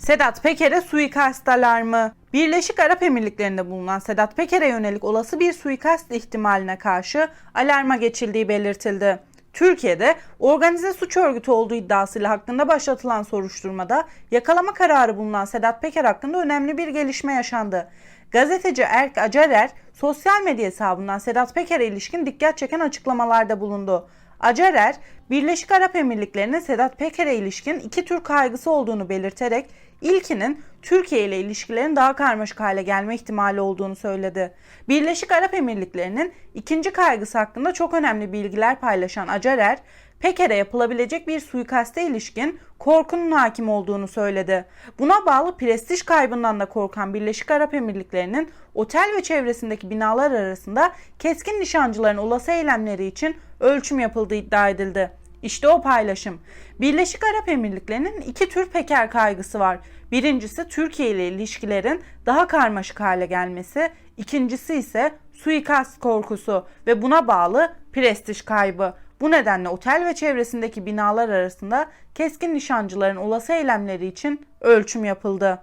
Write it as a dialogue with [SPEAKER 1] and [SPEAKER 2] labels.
[SPEAKER 1] Sedat Peker'e suikast alarmı. Birleşik Arap Emirlikleri'nde bulunan Sedat Peker'e yönelik olası bir suikast ihtimaline karşı alarma geçildiği belirtildi. Türkiye'de organize suç örgütü olduğu iddiasıyla hakkında başlatılan soruşturmada yakalama kararı bulunan Sedat Peker hakkında önemli bir gelişme yaşandı. Gazeteci Erk Acarer sosyal medya hesabından Sedat Peker'e ilişkin dikkat çeken açıklamalarda bulundu. Acarer, Birleşik Arap Emirlikleri'nin Sedat Peker'e ilişkin iki tür kaygısı olduğunu belirterek ilkinin Türkiye ile ilişkilerin daha karmaşık hale gelme ihtimali olduğunu söyledi. Birleşik Arap Emirlikleri'nin ikinci kaygısı hakkında çok önemli bilgiler paylaşan Acarer, Peker'e yapılabilecek bir suikaste ilişkin korkunun hakim olduğunu söyledi. Buna bağlı prestij kaybından da korkan Birleşik Arap Emirlikleri'nin otel ve çevresindeki binalar arasında keskin nişancıların olası eylemleri için ölçüm yapıldığı iddia edildi. İşte o paylaşım. Birleşik Arap Emirlikleri'nin iki tür Peker kaygısı var. Birincisi Türkiye ile ilişkilerin daha karmaşık hale gelmesi, ikincisi ise suikast korkusu ve buna bağlı prestij kaybı. Bu nedenle otel ve çevresindeki binalar arasında keskin nişancıların olası eylemleri için ölçüm yapıldı.